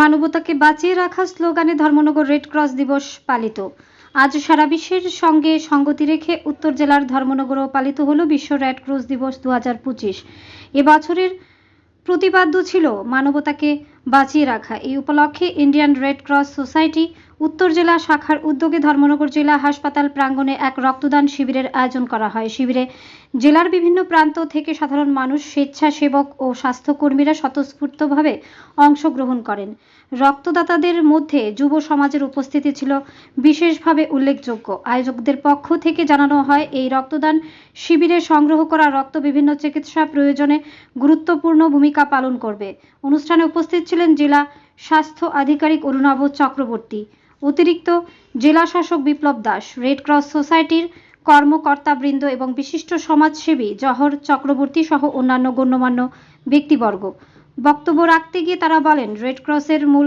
মানবতাকে বাঁচিয়ে রাখা স্লোগানে ধর্মনগর রেড ক্রস দিবস পালিত। আজ সারা বিশ্বের সঙ্গে সঙ্গতি রেখে উত্তর জেলার ধর্মনগরও পালিত হলো বিশ্ব রেড ক্রস দিবস দু হাজার পঁচিশ এবছরের প্রতিপাদ্য ছিল মানবতাকে বাঁচিয়ে রাখা। এই উপলক্ষে ইন্ডিয়ান রেড ক্রস সোসাইটি উত্তর জেলা শাখার উদ্যোগে ধর্মনগর জেলা হাসপাতাল প্রাঙ্গণে এক রক্তদান শিবিরের আয়োজন করা হয়। শিবিরে জেলার বিভিন্ন প্রান্ত থেকে সাধারণ মানুষ স্বেচ্ছাসেবক ও স্বাস্থ্যকর্মীরা স্বতঃস্ফূর্তভাবে অংশগ্রহণ করেন। রক্তদাতাদের মধ্যে যুব সমাজের উপস্থিতি ছিল বিশেষভাবে উল্লেখযোগ্য। আয়োজকদের পক্ষ থেকে জানানো হয়, এই রক্তদান শিবিরে সংগ্রহ করা রক্ত বিভিন্ন চিকিৎসা প্রয়োজনে গুরুত্বপূর্ণ ভূমিকা পালন করবে। অনুষ্ঠানে উপস্থিত ছিলেন জেলা স্বাস্থ্য আধিকারিক অরুণাভ চক্রবর্তী। অতিরিক্ত জেলা শাসক বিপ্লব দাস রেড ক্রস সোসাইটির কর্মকর্তাবৃন্দ এবং বিশিষ্ট সমাজসেবী জহর চক্রবর্তী সহ অন্যান্য গণ্যমান্য ব্যক্তিবর্গ। বক্তব্য রাখতে গিয়ে তারা বলেন রেড ক্রসের মূল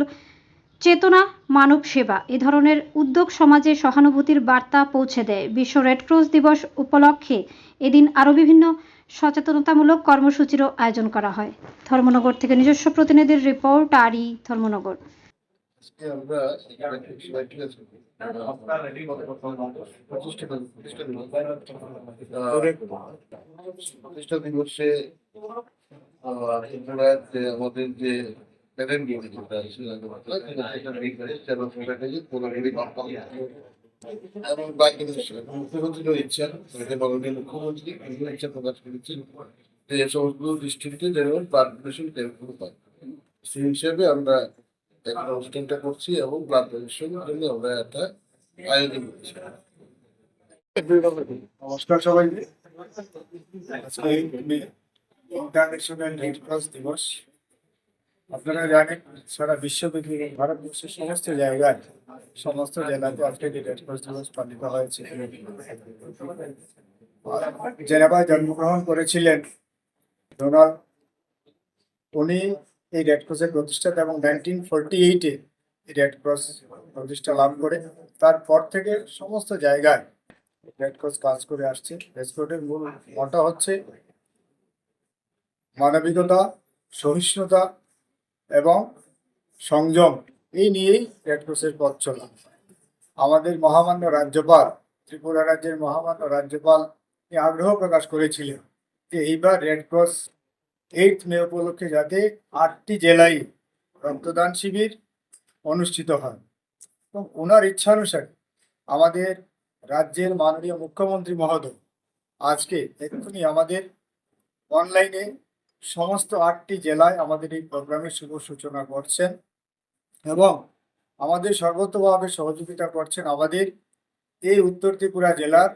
চেতনা মানব সেবা। এ ধরনের উদ্যোগ সমাজে সহানুভূতির বার্তা পৌঁছে দেয়। বিশ্ব রেড ক্রস দিবস উপলক্ষে এদিন আরও বিভিন্ন সচেতনতামূলক কর্মসূচিরও আয়োজন করা হয়। ধর্মনগর থেকে নিজস্ব প্রতিনিধির রিপোর্ট, আরই ধর্মনগর। আমরা প্রতিষ্ঠা দিবস আমাদের যে এবং বাকি মুখ্যমন্ত্রীরও ইচ্ছা মাননীয় মুখ্যমন্ত্রী ইচ্ছা প্রকাশ করেছেন যে সমস্ত ডিস্ট্রিক্টে যেন ক্যাম্পগুলো পায় সেই হিসেবে আমরা অনুষ্ঠানটা করছি এবং ব্লাড জন্য আমরা একটা আয়োজন করছি। নমস্কার ক্রস দিবস। আপনারা জানেন, সারা বিশ্বব্যাপী ভারতবর্ষের সমস্ত জায়গায়, সমস্ত জেলাতে আজকে রেড ক্রস দিবস পালিত হয়েছে। জেনেভায় জন্মগ্রহণ করেছিলেন, ডোনাল্ড, উনি এই রেড ক্রসের প্রতিষ্ঠাতা এবং নাইনটিন ফোরটি এইটে এই রেড ক্রস প্রতিষ্ঠা লাভ করে। তারপর থেকে সমস্ত জায়গায় রেড ক্রস কাজ করে আসছে। রেড ক্রসের মূল মটা হচ্ছে মানবিকতা, সহিষ্ণুতা এবং সংযম। এই নিয়েই রেড ক্রসের পথ চলা। আমাদের মহামান্য রাজ্যপাল, ত্রিপুরা রাজ্যের মহামান্য রাজ্যপাল আগ্রহ প্রকাশ করেছিলেন যে এইবার রেড ক্রস এইট মে উপলক্ষে যাতে আটটি জেলায় রক্তদান শিবির অনুষ্ঠিত হয়। এবং ওনার ইচ্ছানুসারে আমাদের রাজ্যের মাননীয় মুখ্যমন্ত্রী মহোদয় আজকে এক্ষুনি আমাদের অনলাইনে সমস্ত আটটি জেলায় আমাদের এই প্রোগ্রামের শুভ সূচনা করছেন এবং আমাদের সর্বতভাবে সহযোগিতা করছেন আমাদের এই উত্তর ত্রিপুরা জেলার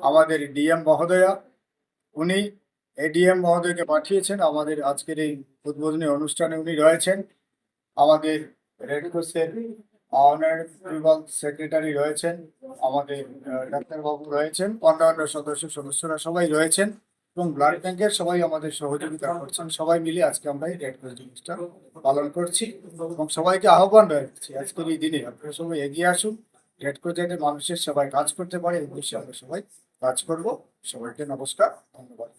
আমাদের ডিএম মহোদয়া। উনি এডিএম মহোদয়কে পাঠিয়েছেন। আমাদের আজকের এই উদ্বোধনী অনুষ্ঠানে উনি রয়েছেন। আমাদের রেড ক্রসের অনারেবল সেক্রেটারি রয়েছেন। আমাদের ডাক্তারবাবু রয়েছেন। অন্যান্য সদস্য, সদস্যরা সবাই রয়েছেন এবং ব্লাড ব্যাংকের সবাই আমাদের সহযোগিতা করছেন। সবাই মিলে আজকে আমরা এই রেড ক্রস দিবসটা পালন করছি এবং সবাইকে আহ্বান রাখছি আজকের এই দিনে। আপনারা সবাই এগিয়ে আসুন। রেড ক্রস যাতে মানুষের সবাই কাজ করতে পারে, এই উদ্দেশ্যে আমরা সবাই কাজ করব। সবাইকে নমস্কার, ধন্যবাদ।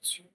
dessus.